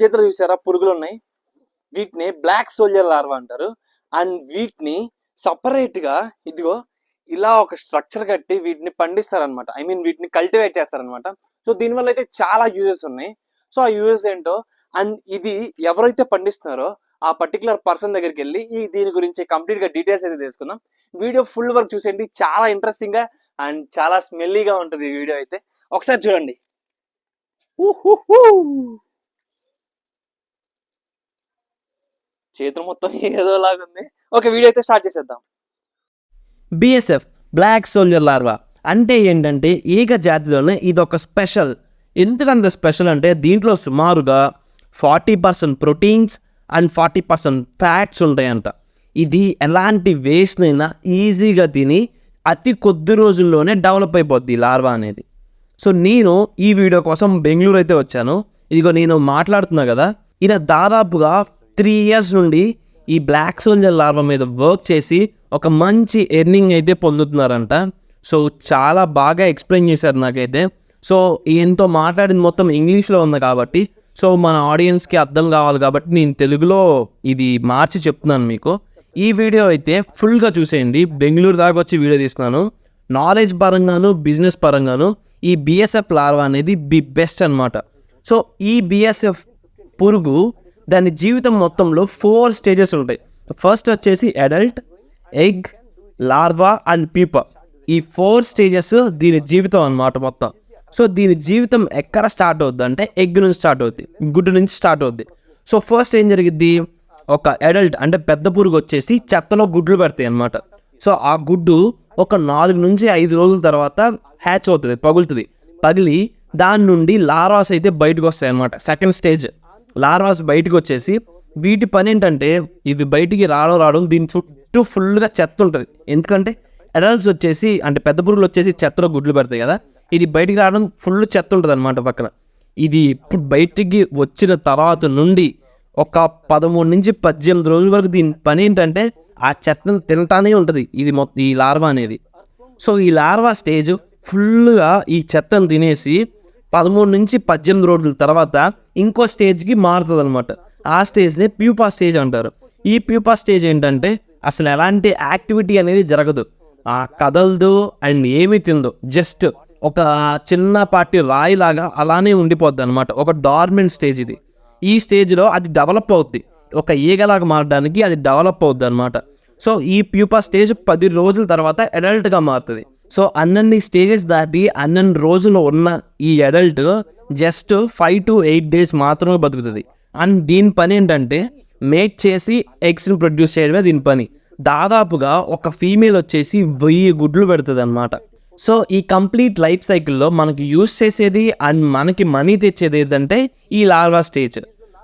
చేతులు చూసారా? పురుగులు ఉన్నాయి వీటిని బ్లాక్ సోల్జర్ లార్వా అంటారు. అండ్ వీటిని సపరేట్గా ఇదిగో ఇలా ఒక స్ట్రక్చర్ కట్టి వీటిని పండిస్తారనమాట ఐ మీన్ వీటిని కల్టివేట్ చేస్తారనమాట సో దీనివల్ల అయితే చాలా యూజెస్ ఉన్నాయి. సో ఆ యూజెస్ ఏంటో అండ్ ఇది ఎవరైతే పండిస్తున్నారో ఆ పర్టికులర్ పర్సన్ దగ్గరికి వెళ్ళి ఈ దీని గురించి కంప్లీట్గా డీటెయిల్స్ అయితే తెలుసుకుందాం. వీడియో ఫుల్ వర్క్ చూసేయండి. చాలా ఇంట్రెస్టింగ్గా అండ్ చాలా స్మెల్లీగా ఉంటుంది ఈ వీడియో అయితే. ఒకసారి చూడండి. చేతులు మొత్తం ఏదో లాగుంది ఓకే వీడియో అయితే స్టార్ట్ చేసేద్దాం. BSF black soldier larva. అంటే ఏంటంటే ఈగ జాతిలోనే ఇది ఒక స్పెషల్. ఎందుకంత స్పెషల్ అంటే దీంట్లో సుమారుగా forty percent proteins and forty percent fats ఉంటాయంట. ఇది ఎలాంటి వేస్ట్నైనా ఈజీగా తిని అతి కొద్ది రోజుల్లోనే డెవలప్ అయిపోద్ది లార్వా అనేది. సో నేను ఈ వీడియో కోసం బెంగళూరు అయితే వచ్చాను. ఇదిగో నేను మాట్లాడుతున్నా కదా. ఇలా దాదాపుగా త్రీ ఇయర్స్ నుండి ఈ బ్లాక్ సోల్జర్ లార్వా మీద వర్క్ చేసి ఒక మంచి ఎర్నింగ్ అయితే పొందుతున్నారంట. సో చాలా బాగా ఎక్స్ప్లెయిన్ చేశారు నాకైతే. సో ఈయనతో మాట్లాడింది మొత్తం ఇంగ్లీష్లో ఉంది కాబట్టి సో మన ఆడియన్స్కి అర్థం కావాలి కాబట్టి నేను తెలుగులో ఇది మార్చి చెప్తున్నాను మీకు. ఈ వీడియో అయితే ఫుల్గా చూసేయండి. బెంగళూరు దాకా వచ్చి వీడియో తీసుకున్నాను నాలెడ్జ్ పరంగాను బిజినెస్ పరంగాను ఈ బిఎస్ఎఫ్ లార్వా అనేది బి బెస్ట్ అన్నమాట. సో ఈ బిఎస్ఎఫ్ పురుగు దాని జీవితం మొత్తంలో ఫోర్ స్టేజెస్ ఉంటాయి. ఫస్ట్ వచ్చేసి adult egg larva and pupa ఈ ఫోర్ స్టేజెస్ దీని జీవితం అనమాట మొత్తం. సో దీని జీవితం ఎక్కడ స్టార్ట్ అవుద్ది అంటే ఎగ్ నుంచి స్టార్ట్ అవుద్ది గుడ్డు నుంచి స్టార్ట్ అవుద్ది. సో ఫస్ట్ ఏం జరిగిద్ది? ఒక అడల్ట్ అంటే పెద్ద పురుగు వచ్చేసి చెత్తలో గుడ్లు పెడతాయి అనమాట సో ఆ గుడ్డు ఒక నాలుగు నుంచి ఐదు రోజుల తర్వాత హ్యాచ్ అవుతుంది పగులుతుంది. పగిలి దాని నుండి లారాస్ అయితే బయటకు వస్తాయి అనమాట సెకండ్ స్టేజ్ లార్వాస్ బయటకు వచ్చేసి వీటి పని ఏంటంటే ఇది బయటికి రావడం రావడం దీని చుట్టూ ఫుల్గా చెత్త ఉంటుంది. ఎందుకంటే అడల్ట్స్ వచ్చేసి అంటే పెద్ద పురుగులు వచ్చేసి చెత్తలో గుడ్లు పెడతాయి కదా ఇది బయటికి రావడం ఫుల్ చెత్త ఉంటుంది అనమాట పక్కన. ఇది ఇప్పుడు బయటికి వచ్చిన తర్వాత నుండి ఒక పదమూడు నుంచి పద్దెనిమిది రోజుల వరకు దీని పని ఏంటంటే ఆ చెత్తను తినటానే ఉంటుంది ఇది మొత్తం ఈ లార్వా అనేది. సో ఈ లార్వా స్టేజ్ ఫుల్గా ఈ చెత్తను తినేసి పదమూడు నుంచి పద్దెనిమిది రోజుల తర్వాత ఇంకో స్టేజ్కి మారుతుంది అనమాట ఆ స్టేజ్ని ప్యూపా స్టేజ్ అంటారు. ఈ ప్యూపా స్టేజ్ ఏంటంటే అసలు ఎలాంటి యాక్టివిటీ అనేది జరగదు. ఆ కదలదు అండ్ ఏమీ తిందు జస్ట్ ఒక చిన్నపాటి రాయిలాగా అలానే ఉండిపోద్ది అనమాట ఒక డార్మెంట్ స్టేజ్ ఇది. ఈ స్టేజ్లో అది డెవలప్ అవుద్ది. ఒక ఈగలాగా మారడానికి అది డెవలప్ అవుద్ది అనమాట సో ఈ ప్యూపా స్టేజ్ పది రోజుల తర్వాత అడల్ట్గా మారుతుంది. సో అన్నన్ని స్టేజెస్ దాటి అన్నన్ని రోజులు ఉన్న ఈ adult just five to eight days మాత్రమే బతుకుతుంది. అండ్ దీని పని ఏంటంటే మేట్ చేసి ఎగ్స్ని ప్రొడ్యూస్ చేయడమే దీని పని. దాదాపుగా ఒక ఫీమేల్ వచ్చేసి వెయ్యి గుడ్లు పెడుతుంది అనమాట సో ఈ కంప్లీట్ లైఫ్ సైకిల్లో మనకి యూస్ చేసేది అండ్ మనకి మనీ తెచ్చేది ఏంటంటే ఈ లార్వా స్టేజ్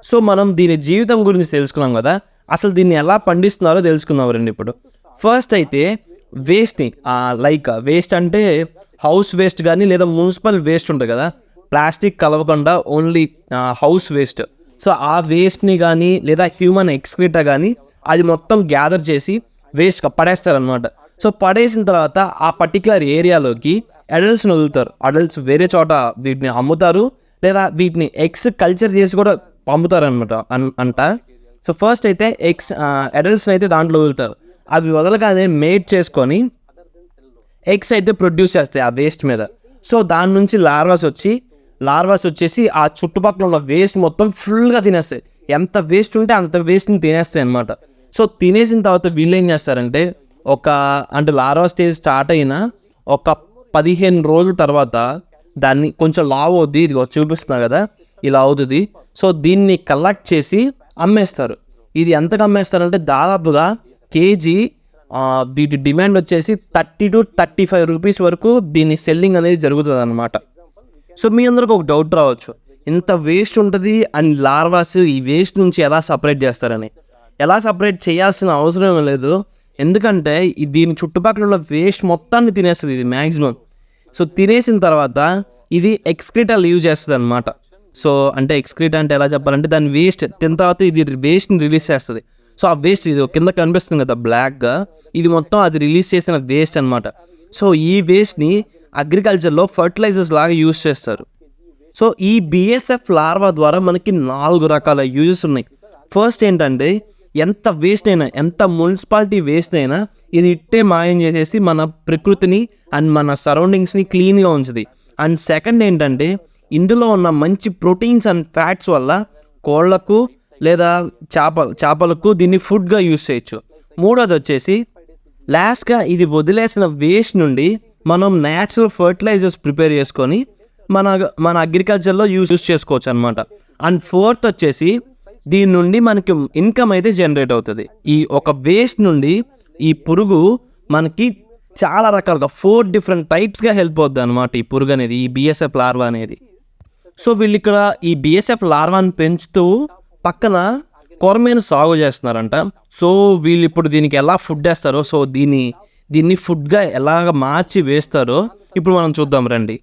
సో మనం దీని జీవితం గురించి తెలుసుకున్నాం కదా. అసలు దీన్ని ఎలా పండిస్తున్నారో తెలుసుకుందాం రండి ఇప్పుడు. ఫస్ట్ అయితే వేస్ట్ని లైక్ వేస్ట్ అంటే హౌస్ వేస్ట్ కానీ లేదా మున్సిపల్ వేస్ట్ ఉంటుంది కదా ప్లాస్టిక్ కలవకుండా ఓన్లీ హౌస్ వేస్ట్ సో ఆ వేస్ట్ని కానీ లేదా హ్యూమన్ ఎక్స్క్రిటా కానీ అది మొత్తం గ్యాదర్ చేసి వేస్ట్గా పడేస్తారనమాట సో పడేసిన తర్వాత ఆ పర్టికులర్ ఏరియాలోకి అడల్ట్స్ని వదులుతారు. అడల్ట్స్ వేరే చోట వీటిని అమ్ముతారు లేదా వీటిని ఎగ్స్ కల్చర్ చేసి కూడా పంపుతారు అనమాట అంట. సో ఫస్ట్ అయితే ఎగ్స్ అడల్ట్స్ని అయితే దాంట్లో వదులుతారు. అవి వదలగానే మేట్ చేసుకొని ఎగ్స్ అయితే ప్రొడ్యూస్ చేస్తాయి ఆ వేస్ట్ మీద. సో దాని నుంచి లార్వాస్ వచ్చి లార్వాస్ వచ్చేసి ఆ చుట్టుపక్కల ఉన్న వేస్ట్ మొత్తం ఫుల్గా తినేస్తాయి. ఎంత వేస్ట్ ఉంటే అంత వేస్ట్ని తినేస్తాయి అనమాట సో తినేసిన తర్వాత వీళ్ళు ఏం చేస్తారంటే ఒక అంటే లార్వా స్టేజ్ స్టార్ట్ అయిన ఒక పదిహేను రోజుల తర్వాత దాన్ని కొంచెం లావ్ అవుద్ది. ఇది చూపిస్తున్నా కదా ఇలా అవుతుంది. సో దీన్ని కలెక్ట్ చేసి అమ్మేస్తారు. ఇది ఎంతకు అమ్మేస్తారంటే దాదాపుగా కేజీ వీటి డిమాండ్ వచ్చేసి thirty to thirty five rupees వరకు దీని సెల్లింగ్ అనేది జరుగుతుంది అనమాట సో మీ అందరికి ఒక డౌట్ రావచ్చు. ఇంత వేస్ట్ ఉంటుంది అండ్ లార్వాస్ ఈ వేస్ట్ నుంచి ఎలా సపరేట్ చేస్తారని. ఎలా సపరేట్ చేయాల్సిన అవసరం లేదు. ఎందుకంటే ఈ దీని చుట్టుపక్కల ఉన్న వేస్ట్ మొత్తాన్ని తినేస్తుంది ఇది మ్యాక్సిమం సో తినేసిన తర్వాత ఇది ఎక్స్క్రీటా లీవ్ చేస్తుంది అనమాట సో అంటే ఎక్స్క్రీట్ అంటే ఎలా చెప్పాలంటే దాని వేస్ట్ తిన్న తర్వాత ఇది వేస్ట్ని రిలీజ్ చేస్తుంది. సో ఆ వేస్ట్ ఇది కింద కనిపిస్తుంది కదా బ్లాక్గా ఇది మొత్తం అది రిలీజ్ చేసిన వేస్ట్ అన్నమాట. సో ఈ వేస్ట్ని అగ్రికల్చర్లో ఫర్టిలైజర్స్ లాగా యూస్ చేస్తారు. సో ఈ బిఎస్ఎఫ్ లార్వా ద్వారా మనకి నాలుగు రకాల యూజెస్ ఉన్నాయి. ఫస్ట్ ఏంటంటే ఎంత వేస్ట్ అయినా ఎంత మున్సిపాలిటీ వేస్ట్ అయినా ఇది ఇట్టే మాయం చేసేసి మన ప్రకృతిని అండ్ మన సరౌండింగ్స్ని క్లీన్గా ఉంచుది. అండ్ సెకండ్ ఏంటంటే ఇందులో ఉన్న మంచి ప్రోటీన్స్ అండ్ ఫ్యాట్స్ వల్ల కోళ్ళకు లేదా చేప చేపలకు దీన్ని ఫుడ్గా యూస్ చేయొచ్చు. మూడోది వచ్చేసి లాస్ట్గా ఇది వదిలేసిన వేస్ట్ నుండి మనం న్యాచురల్ ఫర్టిలైజర్స్ ప్రిపేర్ చేసుకొని మన మన అగ్రికల్చర్లో యూస్ యూస్ చేసుకోవచ్చు అనమాట అండ్ ఫోర్త్ వచ్చేసి దీని నుండి మనకి ఇన్కమ్ అయితే జనరేట్ అవుతుంది. ఈ ఒక వేస్ట్ నుండి ఈ పురుగు మనకి చాలా రకాలుగా ఫోర్ డిఫరెంట్ టైప్స్గా హెల్ప్ అవుద్ది అనమాట ఈ పురుగు అనేది ఈ బిఎస్ఎఫ్ లార్వా అనేది. సో వీళ్ళు ఇక్కడ ఈ బిఎస్ఎఫ్ లార్వాని పెంచుతూ పక్కన కొరమేను సాగు చేస్తున్నారంట. సో వీళ్ళు ఇప్పుడు దీనికి ఎలా ఫుడ్ వేస్తారో సో దీన్ని దీన్ని ఫుడ్గా ఎలాగ మార్చి వేస్తారో ఇప్పుడు మనం చూద్దాం రండి.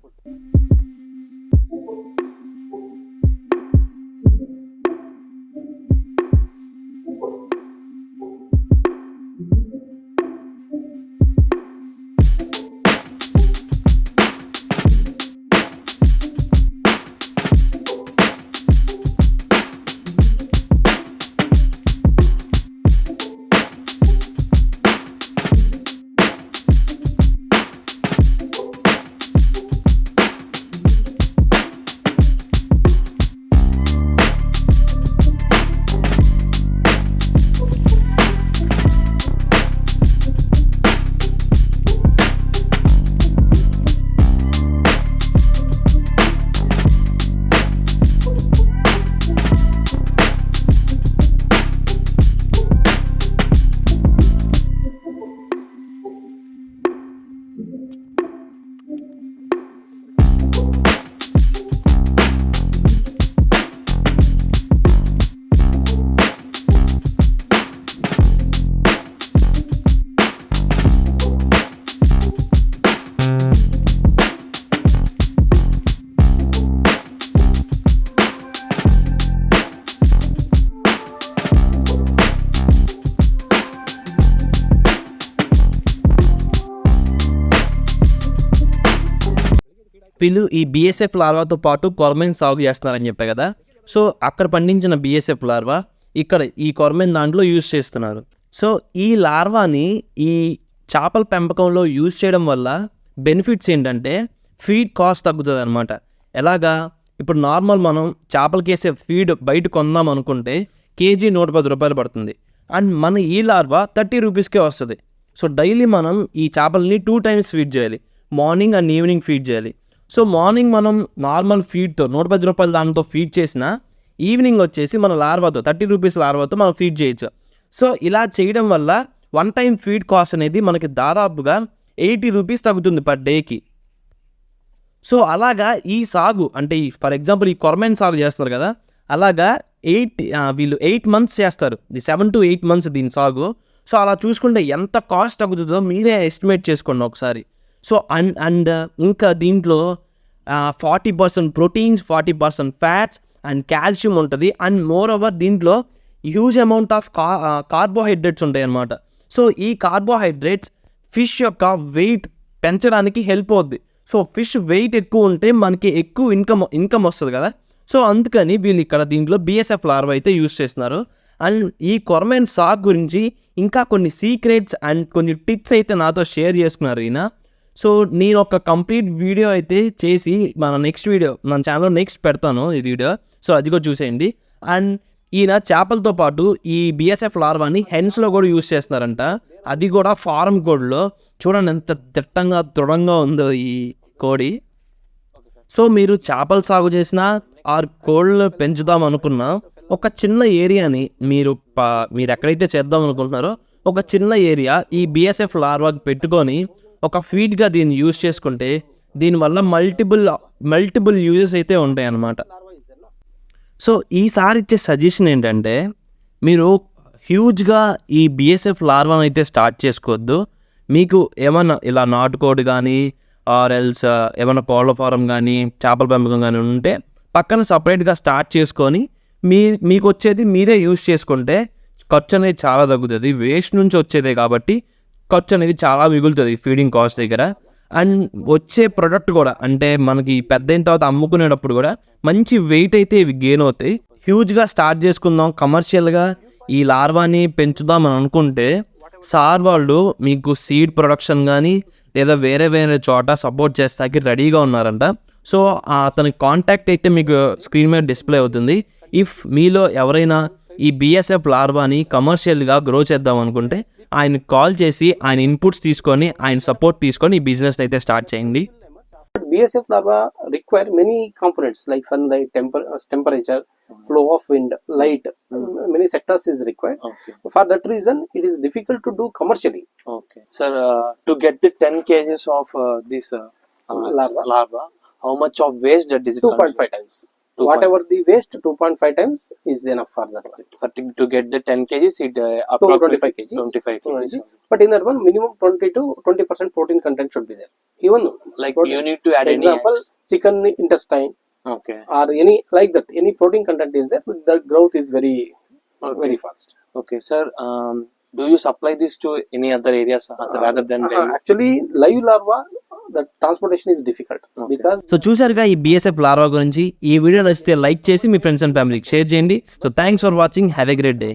వీళ్ళు ఈ బీఎస్ఎఫ్ లార్వాతో పాటు కొరమెన్ సాగు చేస్తున్నారని చెప్పే కదా. సో అక్కడ పండించిన బిఎస్ఎఫ్ లార్వా ఇక్కడ ఈ కొరమైన దాంట్లో యూజ్ చేస్తున్నారు. సో ఈ లార్వాని ఈ చేపల పెంపకంలో యూజ్ చేయడం వల్ల బెనిఫిట్స్ ఏంటంటే ఫీడ్ కాస్ట్ తగ్గుతుంది అనమాట ఎలాగా? ఇప్పుడు నార్మల్ మనం చేపలకి వేసే ఫీడ్ బయట కొందాం అనుకుంటే కేజీ నూట పది రూపాయలు పడుతుంది. అండ్ మన ఈ లార్వా థర్టీ రూపీస్కే వస్తుంది. సో డైలీ మనం ఈ చేపల్ని టూ టైమ్స్ ఫీడ్ చేయాలి. మార్నింగ్ అండ్ ఈవినింగ్ ఫీడ్ చేయాలి. సో మార్నింగ్ మనం నార్మల్ ఫీడ్తో నూట పది రూపాయల దానితో ఫీడ్ చేసిన ఈవినింగ్ వచ్చేసి మన లార్వాతో థర్టీ రూపీస్ లార్వాతో మనం ఫీడ్ చేయొచ్చు. సో ఇలా చేయడం వల్ల వన్ టైం ఫీడ్ కాస్ట్ అనేది మనకి దాదాపుగా ఎయిటీ రూపీస్ తగ్గుతుంది పర్ డేకి. సో అలాగా ఈ సాగు అంటే ఫర్ ఎగ్జాంపుల్ ఈ కొరమైన సాగు చేస్తున్నారు కదా అలాగా ఎయిట్ వీళ్ళు ఎయిట్ మంత్స్ చేస్తారు. The seven to eight months దీని సాగు. సో అలా చూసుకుంటే ఎంత కాస్ట్ తగ్గుతుందో మీరే ఎస్టిమేట్ చేసుకోండి ఒకసారి. సో అండ్ అండ్ ఇంకా దీంట్లో forty percent proteins forty percent fats and calcium ఉంటుంది. అండ్ మోర్ ఓవర్ దీంట్లో హ్యూజ్ అమౌంట్ ఆఫ్ కా కార్బోహైడ్రేట్స్ ఉంటాయి అన్నమాట సో ఈ కార్బోహైడ్రేట్స్ ఫిష్ యొక్క వెయిట్ పెంచడానికి హెల్ప్ అవుద్ది. సో ఫిష్ వెయిట్ ఎక్కువ ఉంటే మనకి ఎక్కువ ఇన్కమ్ ఇన్కమ్ వస్తుంది కదా. సో అందుకని వీళ్ళు ఇక్కడ దీంట్లో బిఎస్ఎఫ్ లార్వ్ అయితే యూస్ చేస్తున్నారు. అండ్ ఈ కొరమైన సాగ్ గురించి ఇంకా కొన్ని సీక్రెట్స్ అండ్ కొన్ని టిప్స్ అయితే నాతో షేర్ చేసుకున్నారు ఈయన. సో నేను ఒక కంప్లీట్ వీడియో అయితే చేసి మన నెక్స్ట్ వీడియో మన ఛానల్లో నెక్స్ట్ పెడతాను ఈ వీడియో. సో అది కూడా చూసేయండి. అండ్ ఈయన చేపలతో పాటు ఈ బిఎస్ఎఫ్ లార్వాని హెన్స్లో కూడా యూస్ చేస్తున్నారంట. అది కూడా ఫారం కోడ్లో. చూడండి ఎంత దిట్టంగా దృఢంగా ఉందో ఈ కోడి. సో మీరు చేపలు సాగు చేసినా ఆరు కోళ్ళు పెంచుదాం అనుకున్నా ఒక చిన్న ఏరియాని మీరు మీరు ఎక్కడైతే చేద్దాం అనుకుంటున్నారో ఒక చిన్న ఏరియా ఈ బిఎస్ఎఫ్ లార్వాకి పెట్టుకొని ఒక ఫీడ్గా దీన్ని యూజ్ చేసుకుంటే దీనివల్ల మల్టిపుల్ మల్టిపుల్ యూజెస్ అయితే ఉంటాయి అన్నమాట సో ఈసారి ఇచ్చే సజెషన్ ఏంటంటే మీరు హ్యూజ్గా ఈ బిఎస్ఎఫ్ లార్వాన్ అయితే స్టార్ట్ చేసుకోవద్దు. మీకు ఏమన్నా ఇలా నాటుకోడి కానీ ఆర్ ఎల్స్ ఏమైనా కోళ్ళ ఫారం కానీ చేపల పెంపకం కానీ ఉంటే పక్కన సపరేట్గా స్టార్ట్ చేసుకొని మీ మీకు వచ్చేది మీరే యూజ్ చేసుకుంటే ఖర్చు అనేది చాలా తగ్గుతుంది. వేస్ట్ నుంచి వచ్చేదే కాబట్టి ఖర్చు అనేది చాలా మిగులుతుంది ఫీడింగ్ కాస్ట్ దగ్గర. అండ్ వచ్చే ప్రొడక్ట్ కూడా అంటే మనకి పెద్ద అయిన తర్వాత అమ్ముకునేటప్పుడు కూడా మంచి వెయిట్ అయితే ఇవి గెయిన్ అవుతాయి. హ్యూజ్గా స్టార్ట్ చేసుకుందాం కమర్షియల్గా ఈ లార్వాని పెంచుదాం అని అనుకుంటే సార్ వాళ్ళు మీకు సీడ్ ప్రొడక్షన్ కానీ లేదా వేరే వేరే చోట సపోర్ట్ చేస్తాకి రెడీగా ఉన్నారంట. సో అతని కాంటాక్ట్ అయితే మీకు స్క్రీన్ మీద డిస్ప్లే అవుతుంది. ఇఫ్ మీలో ఎవరైనా ఈ బిఎస్ఎఫ్ లార్వాని కమర్షియల్గా గ్రో చేద్దాం అనుకుంటే ఆయన కాల్ చేసి ఆయన ఇన్పుట్స్ తీసుకొని ఆయన సపోర్ట్ తీసుకొని ఈ బిజినెస్ అయితే స్టార్ట్ చేయండి But BSF larva require many components like sunlight, temper- uh, temperature, flow of wind, light. Many sectors is required. Okay For that reason, it is difficult to do commercially. Okay sir to get the ten cages of this Larva. Larva how much of waste that is 2.5 times. 2. whatever the waste 2.5 times is enough for that one. To, to get the 10 kg, it uh, 25 kg 25 kg but in that one minimum 20 to 20 percent protein content should be there even like you need to add example chicken intestine okay or any like that any protein content is there the growth is very okay. very fast okay sir um, do you supply this to any other areas rather than Uh, actually, live larva, the transportation is difficult because so చూసారుగా ఈ BSF larva గురించి. ఈ video నచ్చితే like చేసి మీ friends and ఫ్యామిలీకి share చేయండి. So thanks for watching have a great day